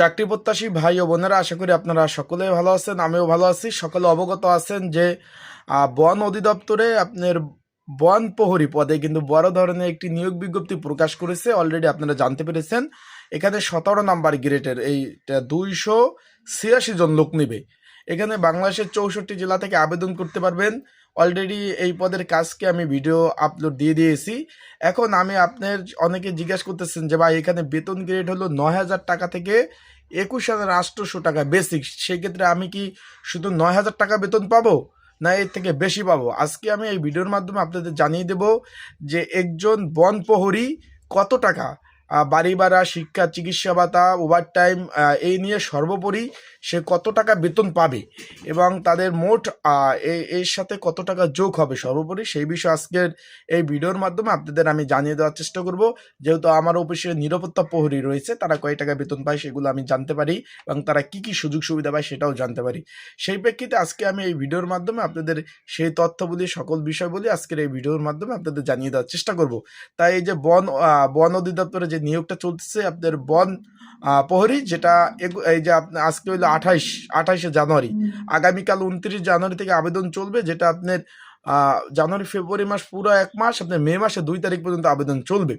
চাকরি প্রত্যাশী ভাই ও বোনেরা, আশা করি আপনারা সকলে ভালো আছেন, আমিও ভালো আছি। সকলে অবগত আছেন যে বন অধিদপ্তরে আপনার বন প্রহরী পদে কিন্তু বড় ধরনের একটি নিয়োগ বিজ্ঞপ্তি প্রকাশ করেছে, অলরেডি আপনারা জানতে পেরেছেন। এখানে সতেরো নাম্বার গ্রেডের এইটা দুইশো ছিয়াশি জন লোক নেবে। এখানে বাংলাদেশের চৌষট্টি জেলা থেকে আবেদন করতে পারবেন। অলরেডি এই পদের কাজকে আমি ভিডিও আপলোড দিয়ে দিয়েছি। এখন আমি আপনার অনেকে জিজ্ঞাসা করতেছেন যে ভাই, এখানে বেতন গ্রেড হলো নয় হাজার টাকা থেকে একুশ হাজার আটশোশো টাকা বেসিক সেই ক্ষেত্রে আমি কি শুধু নয় হাজার টাকা বেতন পাবো? না, এর থেকে বেশি পাবো? আজকে আমি এই ভিডিওর মাধ্যমে আপনাদের জানিয়ে দেব যে একজন বন প্রহরী কত টাকা? বাড়ি ভাড়া, শিক্ষা, চিকিৎসা ভাতা ওভার টাইম এই নিয়ে সর্বোপরি সে কত টাকা বেতন পাবে এবং তাদের মোট এর সাথে কত টাকা যোগ হবে সর্বোপরি সেই বিষয়ে আজকের এই ভিডিওর মাধ্যমে আপনাদের আমি জানিয়ে দেওয়ার চেষ্টা করব। যেহেতু আমার অফিসে নিরাপত্তা প্রহরী রয়েছে, তারা কয় টাকা বেতন পায় সেগুলো আমি জানতে পারি এবং তারা কি কি সুযোগ সুবিধা পায় সেটাও জানতে পারি। সেই প্রেক্ষিতে আজকে আমি এই ভিডিওর মাধ্যমে আপনাদের সেই তথ্যগুলি সকল বিষয়গুলি আজকের এই ভিডিওর মাধ্যমে আপনাদের জানিয়ে দেওয়ার চেষ্টা করব। তাই এই যে বন বন অধিদপ্তরে যে নিয়োগটা চলতেছে আপনার বন প্রহরী যেটা এই যে আপনার আজকে হইল আঠাইশ আঠাইশে জানুয়ারি। আগামীকাল উনত্রিশ জানুয়ারি থেকে আবেদন চলবে যেটা আপনার জানুয়ারি, ফেব্রুয়ারি মাস পুরো এক মাস আপনার মে মাসে দুই তারিখ পর্যন্ত আবেদন চলবে।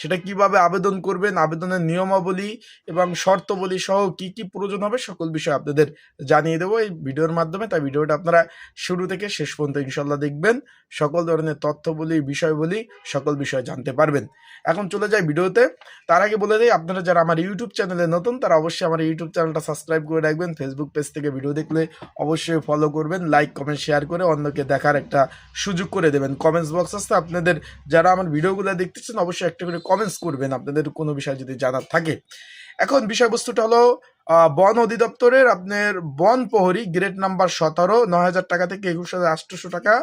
সেটা কীভাবে আবেদন করবেন, আবেদনের নিয়মাবলী এবং শর্তবলী সহ কি কি প্রয়োজন হবে সকল বিষয় আপনাদের জানিয়ে দেবো এই ভিডিওর মাধ্যমে। তাই ভিডিওটা আপনারা শুরু থেকে শেষ পর্যন্ত ইনশাল্লাহ দেখবেন। সকল ধরনের তথ্যবলী, বিষয়বলী সকল বিষয় জানতে পারবেন। এখন চলে যাই ভিডিওতে। তার আগে বলে দিই, আপনারা যারা আমার ইউটিউব চ্যানেলে নতুন, তারা অবশ্যই আমার ইউটিউব চ্যানেলটা সাবস্ক্রাইব করে রাখবেন। ফেসবুক পেজ থেকে ভিডিও দেখলে অবশ্যই ফলো করবেন লাইক কমেন্ট শেয়ার করে অন্যকে দেখার একটা সুযোগ করে দেবেন। কমেন্টস বক্স আসতে আপনাদের যারা আমার ভিডিওগুলো দেখতেছেন, অবশ্যই একটা করে কমেন্টস করবেন। আপনাদের কোনো বিষয় যদি জানার থাকে। এখন বিষয়বস্তুটা হলো বন অধিদপ্তরের আপনার বন প্রহরী গ্রেড নাম্বার সতেরো, নয় হাজার টাকা থেকে একুশ হাজার আটশোশো টাকা।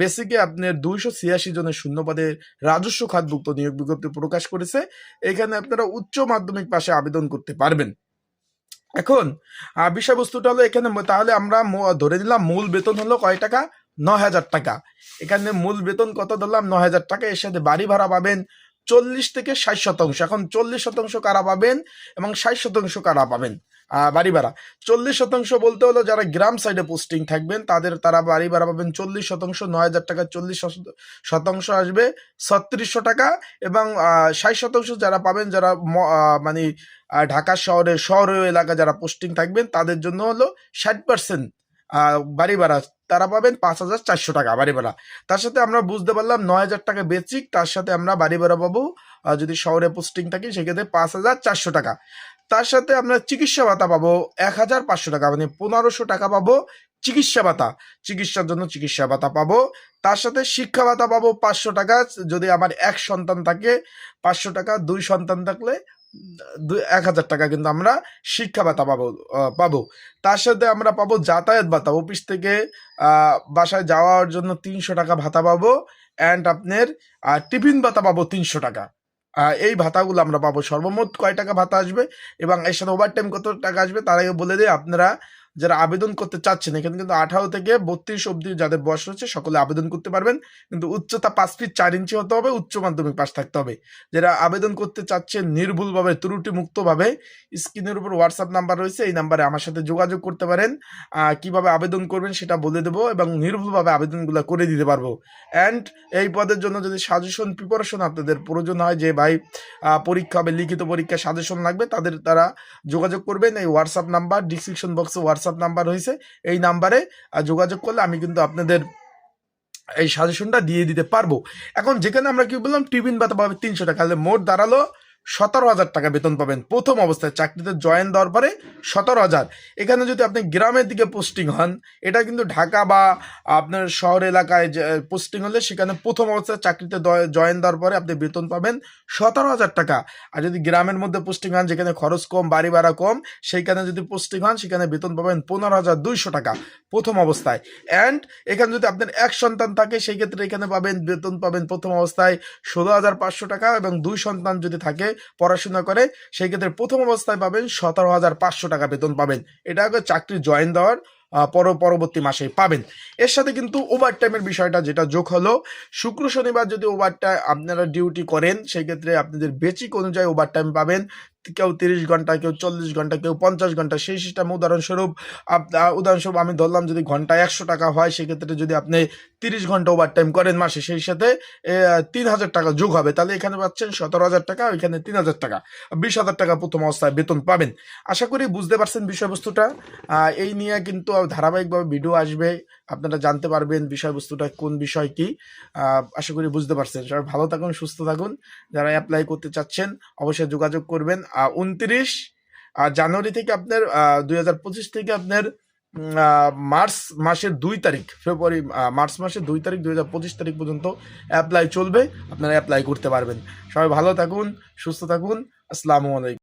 বেসিকে আপনার দুইশো ছিয়াশি জনের শূন্যপদে রাজস্ব খাতভুক্ত নিয়োগ বিজ্ঞপ্তি প্রকাশ করেছে। এখানে আপনারা উচ্চ মাধ্যমিক পাশে আবেদন করতে পারবেন। এখন বিষয়বস্তুটা হলো এখানে, তাহলে আমরা ধরে নিলাম মূল বেতন হলো কয় টাকা? নয় হাজার টাকা। এখানে মূল বেতন কত ধরলাম? নয় হাজার টাকা। এর সাথে বাড়ি ভাড়া পাবেন চল্লিশ থেকে ষাট শতাংশ। এখন চল্লিশ শতাংশ কারা পাবেন এবং ষাট শতাংশ কারা পাবেন? বাড়ি ভাড়া। চল্লিশ শতাংশ বলতে হলো যারা গ্রাম সাইডে পোস্টিং থাকবেন, তাদের তারা বাড়ি ভাড়া পাবেন চল্লিশ শতাংশ, নয় হাজার টাকা চল্লিশ শত- শতাংশ আসবে ছত্রিশশো টাকা এবং ষাট শতাংশ যারা পাবেন, যারা মানে ঢাকা শহরে শহর এলাকা যারা পোস্টিং থাকবেন, তাদের জন্য হলো ষাট পার্সেন্ট বাড়ি ভাড়া, তারা পাবেন পাঁচ হাজার চারশো টাকা বাড়ি ভাড়া। তার সাথে আমরা বুঝতে পারলাম নয় হাজার টাকা বেচিক তার সাথে আমরা বাড়ি ভাড়া পাবো যদি শহরে পোস্টিং থাকি সেক্ষেত্রে পাঁচ হাজার চারশো টাকা। তার সাথে আমরা চিকিৎসা ভাতা পাবো এক হাজার পাঁচশো টাকা মানে পনেরোশো টাকা পাবো চিকিৎসা ভাতা। চিকিৎসার জন্য চিকিৎসা ভাতা পাবো। তার সাথে শিক্ষা ভাতা পাবো পাঁচশো টাকা, যদি আমার এক সন্তান থাকে, পাঁচশো টাকা, দুই সন্তান থাকলে এক হাজার টাকা কিন্তু আমরা শিক্ষা ভাতা পাবো পাবো। তার সাথে আমরা পাবো যাতায়াত ভাতা। অফিস থেকে বাসায় যাওয়ার জন্য তিনশো টাকা ভাতা পাবো অ্যান্ড আপনার টিফিন ভাতা পাবো তিনশো টাকা। এই ভাতাগুলো আমরা পাবো। সর্বমোট কয় টাকা ভাতা আসবে? এবং এর সাথে ওভার টাইম কত টাকা আসবে? তার আগে বলে দিই, আপনারা যারা আবেদন করতে চাচ্ছেন, এখানে কিন্তু আঠারো থেকে বত্রিশ অব্দি যাদের বয়স রয়েছে, সকলে আবেদন করতে পারবেন। কিন্তু উচ্চতা পাঁচ ফিট চার ইঞ্চি হতে হবে, উচ্চ মাধ্যমিক পাশ থাকতে হবে। যারা আবেদন করতে চাচ্ছেন নির্ভুলভাবে ত্রুটি মুক্তভাবে স্ক্রিনের উপর হোয়াটসঅ্যাপ নাম্বার রয়েছে, এই নাম্বারে আমার সাথে যোগাযোগ করতে পারেন। কীভাবে আবেদন করবেন সেটা বলে দেবো এবং নির্ভুলভাবে আবেদনগুলো করে দিতে পারব। অ্যান্ড এই পদের জন্য যদি সাজেশন প্রিপারেশন আপনাদের প্রয়োজন হয় যে, ভাই পরীক্ষা হবে, লিখিত পরীক্ষা সাজেশন লাগবে, তাদের তারা যোগাযোগ করবেন। এই হোয়াটসঅ্যাপ নাম্বার ডিসক্রিপশন বক্সে হোয়াটসঅ্যাপ নাম্বার হয়েছে এই নাম্বারে যোগাযোগ করলে আমি কিন্তু আপনাদের এই সাজেশনটা দিয়ে দিতে পারব। এখন যেখানে আমরা কি বললাম টিফিন ভাতা পাবে তিনশো টাকা, তাহলে মোট দাঁড়াল সতেরো হাজার টাকা বেতন পাবেন। প্রথম অবস্থায় চাকরিতে জয়েন দেওয়ার পরে সতেরো হাজার। এখানে যদি আপনি গ্রামের দিকে পোস্টিং হন, এটা কিন্তু ঢাকা বা আপনার শহর এলাকায় পোস্টিং হলে সেখানে প্রথম অবস্থায় চাকরিতে জয়েন দেওয়ার পরে আপনি বেতন পাবেন সতেরো হাজার টাকা। আর যদি গ্রামের মধ্যে পোস্টিং হন, যেখানে খরচ কম, বাড়ি ভাড়া কম, সেইখানে যদি পোস্টিং হন, সেখানে বেতন পাবেন পনেরো হাজার দুইশো টাকা প্রথম অবস্থায়। অ্যান্ড এখানে যদি আপনার এক সন্তান থাকে, সেই ক্ষেত্রে এখানে পাবেন, বেতন পাবেন প্রথম অবস্থায় ষোলো হাজার পাঁচশো টাকা এবং দুই সন্তান যদি থাকে পড়াশোনা করে, সেই ক্ষেত্রে প্রথম অবস্থায় পাবেন সতেরো হাজার পাঁচশো টাকা বেতন পাবেন। এটা আগে চাকরি জয়েন দেওয়ার পর, পরবর্তী মাসে পাবেন। এর সাথে কিন্তু ওভারটাইমের বিষয়টা যেটা যোগ হলো, শুক্র শনিবার যদি ওভারটাইম আপনারা ডিউটি করেন সেক্ষেত্রে আপনাদের বেচিক অনুযায়ী ওভার টাইম পাবেন কেউ তিরিশ ঘণ্টা, কেউ চল্লিশ ঘণ্টা, কেউ পঞ্চাশ ঘণ্টা, সেই সিস্টেম উদাহরণস্বরূপ উদাহরণস্বরূপ আমি ধরলাম যদি ঘন্টায় একশো টাকা হয়, সেক্ষেত্রে যদি আপনি তিরিশ ঘণ্টা ওভার টাইম করেন মাসে, সেই সাথে তিন হাজার টাকা যোগ হবে। তাহলে এখানে পাচ্ছেন সতেরো হাজার টাকা, ওইখানে তিন হাজার টাকা। বিশ হাজার টাকা প্রথম অবস্থায় বেতন পাবেন। আশা করি বুঝতে পারছেন বিষয়বস্তুটা। এই নিয়ে কিন্তু ধারাবাহিকভাবে ভিডিও আসবে। আপনারা জানতে পারবেন বিষয়বস্তুটা কোন বিষয় কি। আশা করি বুঝতে পারছেন। সবাই ভালো থাকুন, সুস্থ থাকুন। যারা অ্যাপ্লাই করতে চাচ্ছেন, অবশ্যই যোগাযোগ করবেন। উনত্রিশ জানুয়ারি থেকে আপনার দুই হাজার পঁচিশ থেকে আপনার মার্চ মাসের দুই তারিখ, ফেব্রুয়ারি মার্চ মাসের দুই তারিখ, দুই হাজার পঁচিশ তারিখ পর্যন্ত অ্যাপ্লাই চলবে, আপনারা অ্যাপ্লাই করতে পারবেন। সবাই ভালো থাকুন, সুস্থ থাকুন, আসসালামু আলাইকুম।